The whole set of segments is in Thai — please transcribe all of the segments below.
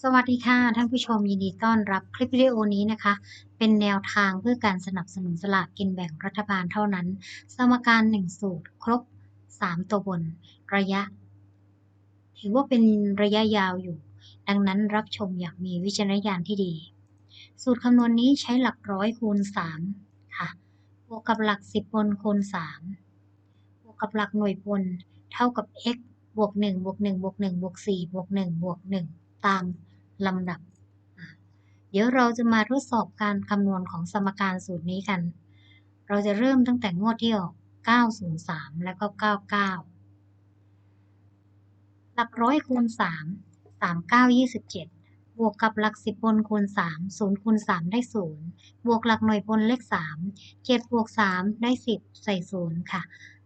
สวัสดีค่ะ ท่านผู้ชมยินดีต้อนรับคลิปวิดีโอนี้นะคะ เป็นแนวทางเพื่อการสนับสนุนสลากกินแบ่งรัฐบาลเท่านั้น สมการ 1 สูตรครบ 3 ตัวบน ระยะ ถือว่าเป็นระยะยาวอยู่ ดังนั้นรับชมอยากมีวิจารณญาณที่ดี สูตรคำนวณนี้ใช้หลักร้อยคูณ 3 ค่ะ บวกกับหลัก 10บนคูณ 3 บวกกับหลักหน่วยบน เท่ากับ x บวก1บวก1บวก1บวก4บวก1บวก1 ตามลำดับ เดี๋ยวเราจะมาทดสอบการคำนวณของสมการสูตรนี้กัน เราจะเริ่มตั้งแต่งวดที่ออก903 แล้วก็ 99 หลักร้อยคูณ 3 39 27 บวกกับหลัก10บนคูณ 3 0คูณ3ได้ 0 บวกหลักหน่วยบนเลข 3 7บวก3ได้ 10 ใส่ 0 ค่ะ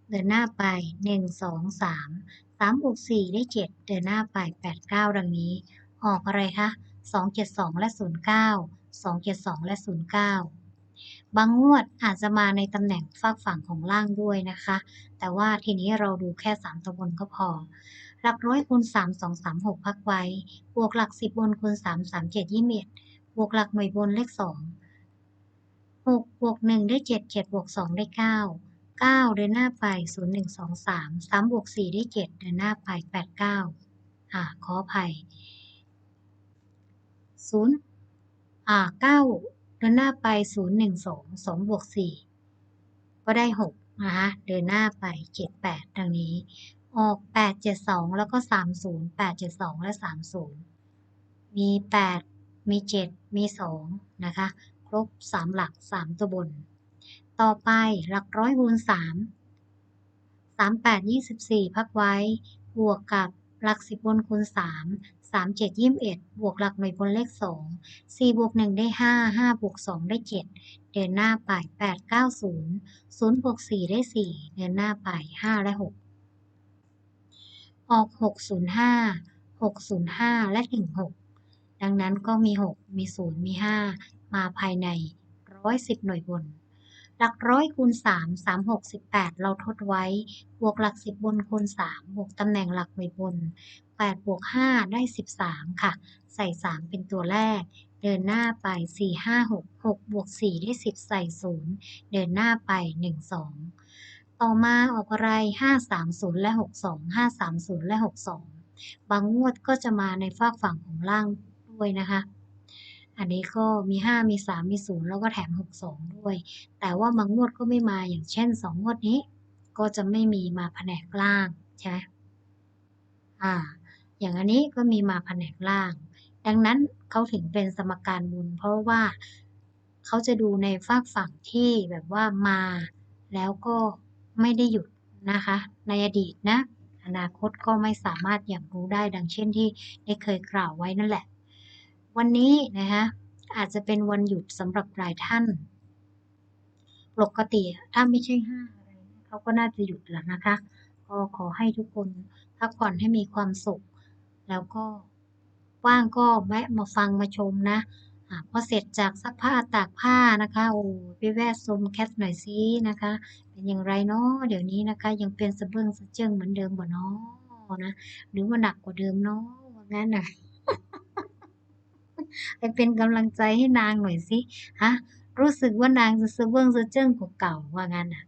เดินหน้าไป 1 2 3 3บวก4ได้ 7 เดินหน้าไป 8 9 ดังนี้ ออกอะไรคะ 272 และ 09 272 และ 09 บางงวดอาจจะมาในตำแหน่งฝากฝั่งของล่างด้วยนะคะ แต่ว่าทีนี้เราดูแค่ 3ตัวบนก็พอ หลักร้อยคูณ 3 2 3 6 พักไว้ บวกหลัก 10 บนคูณ 3 3 7 21 บวกหลักหน่วยบนเลข 2 6บวก1ได้ 7 7บวก2ได้ 9 9 เดินหน้าไป 0 1 2 3 3บวก4ได้ 7 เดินหน้าไป 8 9 อ่า ขออภัย ศูนย์อ่าเก้าเดินหน้าไปศูนย์หนึ่งสองสองบวกสี่ก็ได้หกนะคะเดินหน้าไปเจ็ดแปดดังนี้ ออกแปดเจ็ดสองแล้วก็สามศูนย์แปดเจ็ดสองและสามศูนย์มีแปดมีเจ็ดมีสองนะคะ ครบสามหลักสามตัวบน ต่อไปหลักร้อยคูณสามสามแปดยี่สิบสี่พักไว้ บวกกับ หลักสิบบนคูณสามสามเจ็ดยี่สิบเอ็ดบวกหลักหน่วยบนเลขสองสี่บวกหนึ่งได้ห้าห้าบวกสองได้เจ็ดเดินหน้าไปแปดเก้าศูนย์ศูนย์บวกสี่ได้สี่เดินหน้าไปห้าและหกออกหกศูนย์ห้าหกศูนย์ห้าและถึงหกดังนั้นก็มีหกมีศูนย์มีห้ามาภายในร้อยสิบหน่วยบน หลักร้อยคูณสามสามหกสิบแปดเราทดไว้ บวกหลักสิบบนคูณสามบวกตำแหน่งหลักหน่วยบนแปดบวกห้าได้สิบสามค่ะ ใส่สามเป็นตัวแรก เดินหน้าไปสี่ห้าหกหกบวกสี่ได้สิบใส่ศูนย์เดินหน้าไปหนึ่งสองต่อมาออกอะไรห้าสามศูนย์และหกสองห้าสามศูนย์และหกสองบางงวดก็จะมาในฝากฝั่งของล่างด้วยนะคะ อันนี้ก็มี 5 มี 3 มี 0 แล้วก็แถม 62 ด้วย แต่ว่าบางงวดก็ไม่มาอย่างเช่น 2 งวดนี้ ก็จะไม่มีมาแผนกล่างใช่ไหมอ่า อย่างอันนี้ก็มีมาแผนกล่าง ดังนั้นเขาถึงเป็นสมการบุญ เพราะว่าเขาจะดูในฝากฝั่งที่แบบว่ามาแล้วก็ไม่ได้หยุดนะคะ ในอดีตนะ อนาคตก็ไม่สามารถอย่างรู้ได้ดังเช่นที่ได้เคยกล่าวไว้นั่นแหละ วันนี้นะคะอาจจะเป็นวันหยุดสำหรับหลายท่าน ปกติถ้าไม่ใช่ห้าอะไรเขาก็น่าจะหยุดแล้วนะคะ ก็ขอให้ทุกคนพักผ่อนให้มีความสุข แล้วก็ว่างก็แวะมาฟังมาชมนะอะพอเสร็จจากซักผ้าตากผ้านะคะโอ้ไปแวะชมแคทหน่อยซินะคะ เป็นอย่างไรเนาะเดี๋ยวนี้นะคะ ยังเป็นสะเบิงสะเจิงเหมือนเดิมบ่เนาะนะหรือว่าหนักกว่าเดิมเนาะว่างั้นน่ะ ไปเป็นกำลังใจให้นางหน่อยสิฮะรู้สึกว่านางจะสะเบิ้งสะเจิ้งกว่าเก่าว่างั้นน่ะ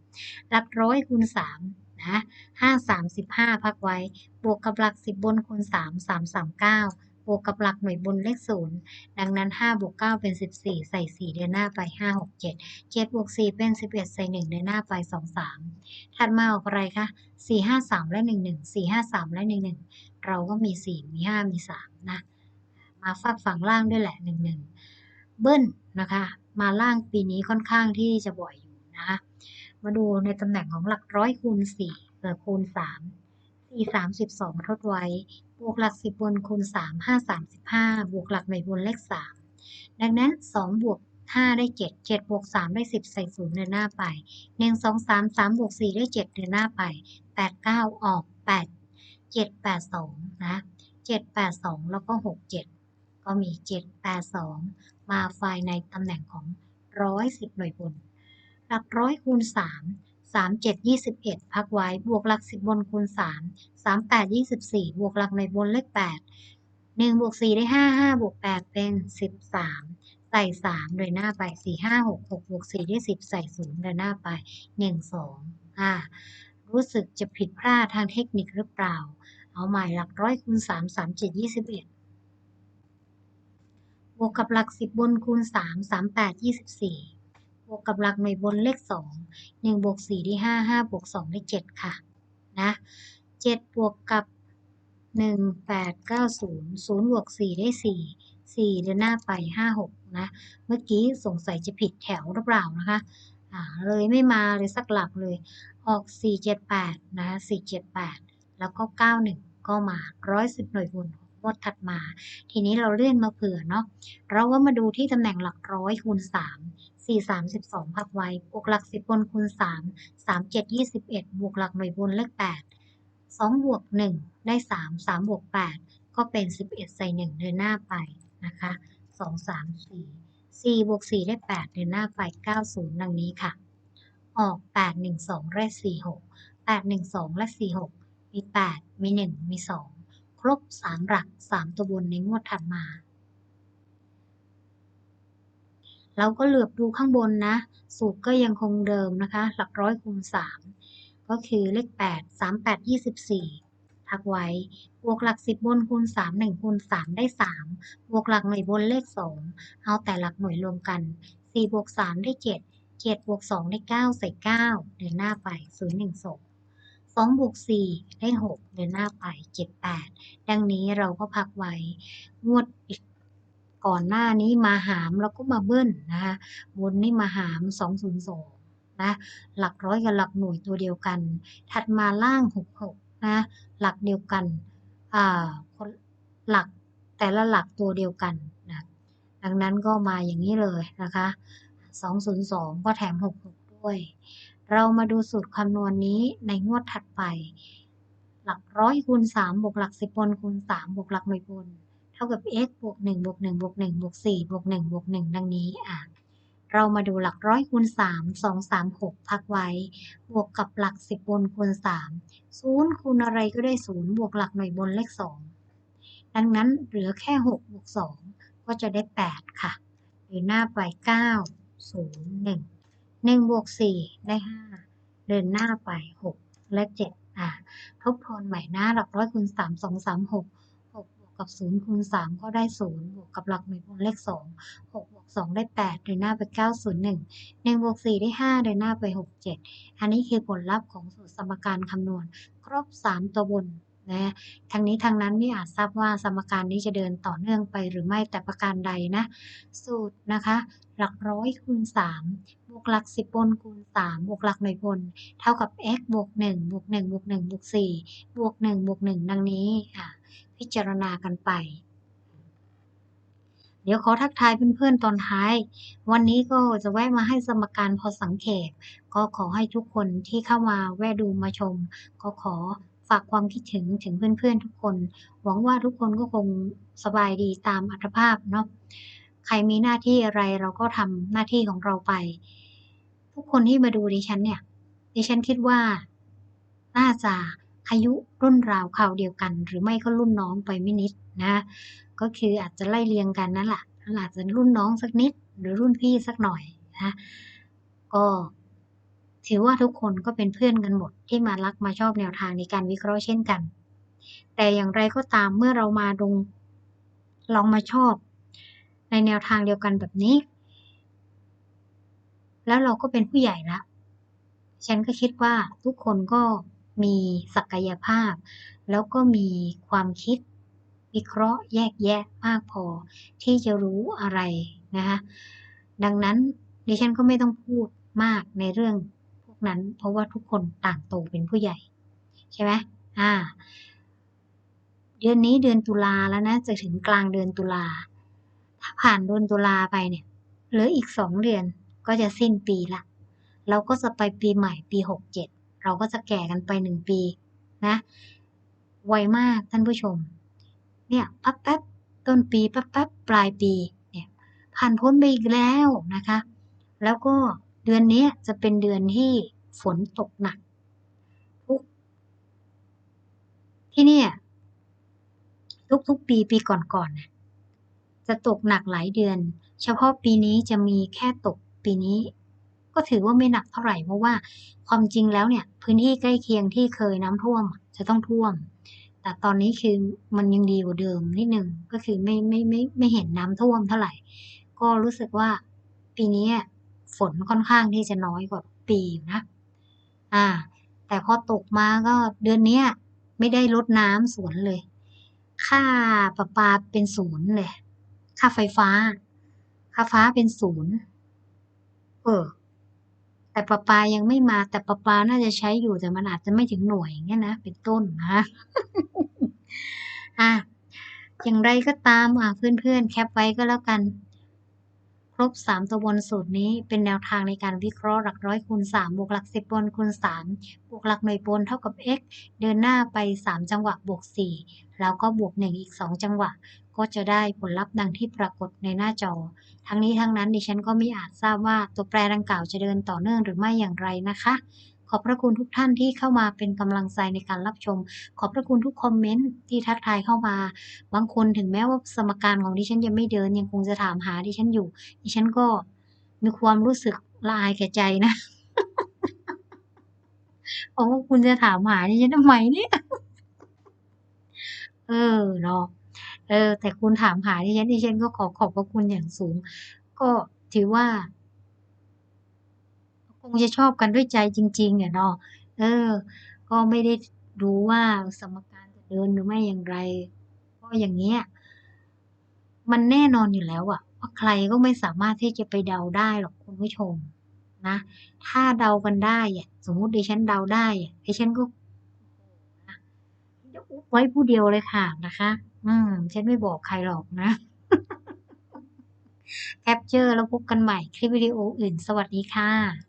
หลักร้อยคูณสามนะห้าสามสิบห้าพักไว้ บวกกับหลักสิบบนคูณสามสามสามเก้าบวกกับหลักหน่วยบนเลขศูนย์ดังนั้นห้าบวกเก้าเป็นสิบสี่ใส่สี่เดินหน้าไปห้าหกเจ็ดเจ็ดบวกสี่เป็นสิบเอ็ดใส่หนึ่งเดินหน้าไปสองสามถัดมาออกอะไรคะสี่ห้าสามและหนึ่งหนึ่งสี่ห้าสามและหนึ่งหนึ่งเราก็มีสี่มีห้ามีสามนะ มาฝากฝั่งล่างด้วยแหละหนึ่งหนึ่งเบิ้ลนะคะ มาล่างปีนี้ค่อนข้างที่จะบ่อยอยู่นะคะมาดูในตำแหน่งของหลักร้อยคูณสี่เออคูณสามสี่สามสิบสองทดไว้ บวกหลักสิบบนคูณสามห้าสามสิบห้าบวกหลักหน่วยบนเลขสามดังนั้นสองบวกห้าได้เจ็ดเจ็ดบวกสามได้สิบใส่ศูนย์เดินหน้าไปหนึ่งสองสามสามบวกสี่ได้เจ็ดเดินหน้าไปแปดเก้าออกแปดเจ็ดแปดสองนะเจ็ดแปดสองแล้วก็หกเจ็ด ก็มี 782 มาไฟในตำแหน่งของ 110 หน่วยบน หลักร้อยคูณ 3 37 21 พักไว้ บวกหลัก 10 บนคูณ 3 38 24 บวกหลักหน่วยบนเลข8หนึ่งบวกสี่ได้ห้าห้าบวกแปดเป็นสิบสามใส่สามเดินหน้าไปสี่ห้าหกหกบวกสี่ได้สิบใส่ศูนย์เดินหน้าไปหนึ่งสองอ่า รู้สึกจะผิดพลาดทางเทคนิคหรือเปล่า เอาใหม่หลักร้อยคูณสามสามเจ็ดยี่สิ บวกกับหลักสิบบนคูณสามสามแปดยี่สิบสี่บวกกับหลักหน่วยบนเลขสองหนึ่งบวกสี่ได้ห้าห้าบวกสองได้เจ็ดค่ะนะเจ็ดบวกกับหนึ่งแปดเก้าศูนย์ศูนย์บวกสี่ได้สี่สี่เดินหน้าไปห้าหกนะ เมื่อกี้สงสัยจะผิดแถวหรือเปล่านะคะอ่าเลยไม่มาเลยสักหลักเลย ออกสี่เจ็ดแปดนะสี่เจ็ดแปดแล้วก็เก้าหนึ่งก็มาร้อยสิบหน่วยบน งงวดถัดมา ทีนี้เราเลื่อนมาเผื่อเนาะเราก็มาดูที่ตำแหน่งหลักร้อยคูณสามสี่สามสิบสองพักไว้ บวกหลักสิบบนคูณสามสามเจ็ดยี่สิบเอ็ดบวกหลักหน่วยบนเลขแปดสองบวกหนึ่งได้สามสามบวกแปดก็เป็นสิบเอ็ดใส่หนึ่งเดินหน้าไปนะคะสองสามสี่สี่บวกสี่ได้แปดเดินหน้าไปเก้าศูนย์ดังนี้ค่ะ ออกแปดหนึ่งสองและสี่หกแปดหนึ่งสองและสี่หกมีแปดมีหนึ่งมีสอง ครบสามหลักสามตัวบนในงวดถัดมา เราก็เหลือบดูข้างบนนะ สูตรก็ยังคงเดิมนะคะ หลักร้อยคูณสามก็คือเลขแปดสามแปดยี่สิบสี่ทักไว้ บวกหลักสิบบนคูณสามหนึ่งคูณสามได้สามบวกหลักหน่วยบนเลขสองเอาแต่หลักหน่วยรวมกันสี่บวกสามได้เจ็ดเจ็ดบวกสองได้เก้าใส่เก้าเดินหน้าไปศูนย์หนึ่งสอง องบวกสี่ได้หกเดินหน้าไปเจ็ดแปดดังนี้เราก็พักไว้ งวดอีกก่อนหน้านี้มาหามแล้วก็มาเบิ้ลนะคะบนนี่มาหามสองศูนย์สองนะ หลักร้อยกับหลักหน่วยตัวเดียวกัน ถัดมาล่างหกหกนะ หลักเดียวกัน อ่า หลักแต่ละหลักตัวเดียวกันนะดังนั้นก็มาอย่างนี้เลยนะคะ 202 ก็แถม 66 ด้วย เรามาดูสูตรคำนวณนี้ในงวดถัดไป หลักร้อยคูณ3บวกหลัก10บนคูณ3บวกหลักหน่วยบน เท่ากับ x บวก1บวก1บวก1บวก4บวก1บวก1ดังนี้อะเรามาดูหลักร้อยคูณ3 2 3 6 พักไว้ บวกกับหลัก10บนคูณ3 0คูณอะไรก็ได้ 0 บวกหลักหน่วยบนเลข 2 ดังนั้นเหลือแค่ 6 บวก 2 ก็จะได้ 8 ค่ะเดินหน้าไป 9 0 1 1บวก4ได้5เดินหน้าไป6และ7อะทบทวนใหม่หน้าหลักร้อยคูณ3 2 3 6 6บวกกับ0คูณ3ก็ได้0บวกกับหลักหน่วยบนเลข2 6บวก2ได้8เดินหน้าไป9 0 1 1บวก4ได้5เดินหน้าไป6 7อันนี้คือผลลัพธ์ของสูตรสมการคำนวณ ครบ3ตัวบนนะทางนี้ทางนั้นไม่อาจทราบว่าสมการนี้จะเดินต่อเนื่องไปหรือไม่แต่ประการใดนะ สูตรนะคะ หลักร้อยคูณ3 บวกหลัก10บนคูณ3บวกหลักหน่วยบน เท่ากับ x บวก1บวก1บวก1บวก4บวก1บวก1ดังนี้อะพิจารณากันไป เดี๋ยวขอทักทายเพื่อนๆตอนท้าย วันนี้ก็จะแวะมาให้สมการพอสังเกตก็ขอให้ทุกคนที่เข้ามาแวะดูมาชม ก็ขอฝากความคิดถึงถึงเพื่อนๆทุกคน หวังว่าทุกคนก็คงสบายดีตามอัตภาพเนาะใครมีหน้าที่อะไรเราก็ทำหน้าที่ของเราไป ทุกคนที่มาดูดิฉันเนี่ย ดิฉันคิดว่า น่าจะอายุรุ่นราวคราวเดียวกัน หรือไม่ก็รุ่นน้องไปไม่นิดนะ ก็คืออาจจะไล่เรียงกันนั่นแหละอาจจะรุ่นน้องสักนิด หรือรุ่นพี่สักหน่อยนะก็ถือว่าทุกคนก็เป็นเพื่อนกันหมดที่มารักมาชอบแนวทางในการวิเคราะห์เช่นกัน แต่อย่างไรก็ตามเมื่อเรามาลงลองมาชอบ ในแนวทางเดียวกันแบบนี้ แล้วเราก็เป็นผู้ใหญ่ละฉันก็คิดว่าทุกคนก็มีศักยภาพ แล้วก็มีความคิดวิเคราะห์แยกแยะมากพอที่จะรู้อะไรนะคะดังนั้นดิฉันก็ไม่ต้องพูดมากในเรื่องพวกนั้น เพราะว่าทุกคนต่างโตเป็นผู้ใหญ่ ใช่ไหมอ่า เดือนนี้เดือนตุลาแล้วนะจะถึงกลางเดือนตุลาถ้าผ่านเดือนตุลาไปเนี่ยเหลืออีกสองเดือน ก็จะสิ้นปีละเราก็จะไปปีใหม่ปีหกเจ็ดเราก็จะแก่กันไปหนึ่งปีนะไวมากท่านผู้ชม เนี่ยปั๊บแป๊บต้นปีปั๊บแป๊บปลายปีเนี่ยผ่านพ้นไปอีกแล้วนะคะ แล้วก็เดือนนี้จะเป็นเดือนที่ฝนตกหนักทุกที่เนี่ยทุกๆปีปีก่อนๆน่ะจะตกหนักหลายเดือน เฉพาะปีนี้จะมีแค่ตก ปีนี้ก็ถือว่าไม่หนักเท่าไหร่เพราะว่าความจริงแล้วเนี่ย พื้นที่ใกล้เคียงที่เคยน้ำท่วมจะต้องท่วม แต่ตอนนี้คือมันยังดีกว่าเดิมนิดนึงก็คือไม่ไม่ไม่ไม่เห็นน้ำท่วมเท่าไหร่ ก็รู้สึกว่าปีนี้ฝนค่อนข้างที่จะน้อยกว่าปีอยู่นะ อ่า แต่พอตกมาก็เดือนเนี้ยไม่ได้ลดน้ำสวนเลย ค่าประปาเป็นศูนย์เลย ค่าไฟฟ้า ค่าฟ้าเป็นศูนย์ ออ แต่ประปายังไม่มาแต่ประปาน่าจะใช้อยู่แต่มันอาจจะไม่ถึงหน่วยอย่างเงี้ยนะเป็นต้นนะอะอย่างไรก็ตามอะเพื่อนๆ แคปไว้ก็แล้วกัน ครบ3ตัวบนสูตรนี้เป็นแนวทางในการวิเคราะห์หลักร้อยคูณ3บวกหลัก10บบนคูณ3บวกหลักหน่วยบนเท่ากับ x เดินหน้าไป3จังหวะบวก4แล้วก็บวก1อีก2จังหวะ ก็จะได้ผลลัพธ์ดังที่ปรากฏในหน้าจอ ทั้งนี้ทั้งนั้นดิฉันก็ไม่อาจทราบว่าตัวแปรดังกล่าวจะเดินต่อเนื่องหรือไม่อย่างไรนะคะ ขอบพระคุณทุกท่านที่เข้ามาเป็นกำลังใจในการรับชม ขอบพระคุณทุกคอมเมนต์ที่ทักทายเข้ามา บางคนถึงแม้ว่าสมการของดิฉันยังไม่เดินยังคงจะถามหาดิฉันอยู่ ดิฉันก็มีความรู้สึกละอายแก่ใจนะเพราะว่าคุณจะถามหาดิฉันทำไมเนี่ย เออเนาะ เออ แต่คุณถามหาดิฉันดิฉันก็ขอขอบพระคุณอย่างสูง ก็ถือว่า คงจะชอบกันด้วยใจจริงๆเนาะเออ ก็ไม่ได้รู้ว่าสมการจะเดินหรือไม่อย่างไร ก็อย่างเงี้ยมันแน่นอนอยู่แล้วอะว่าใครก็ไม่สามารถที่จะไปเดาได้หรอกคุณผู้ชมนะ ถ้าเดากันได้อะสมมติดิฉันเดาได้อะดิฉันก็จะอุบไว้ผู้เดียวเลยค่ะนะคะ อืมฉันไม่บอกใครหรอกนะแคปเจอร์แล้วพบกันใหม่คลิปวิดีโออื่น สวัสดีค่ะ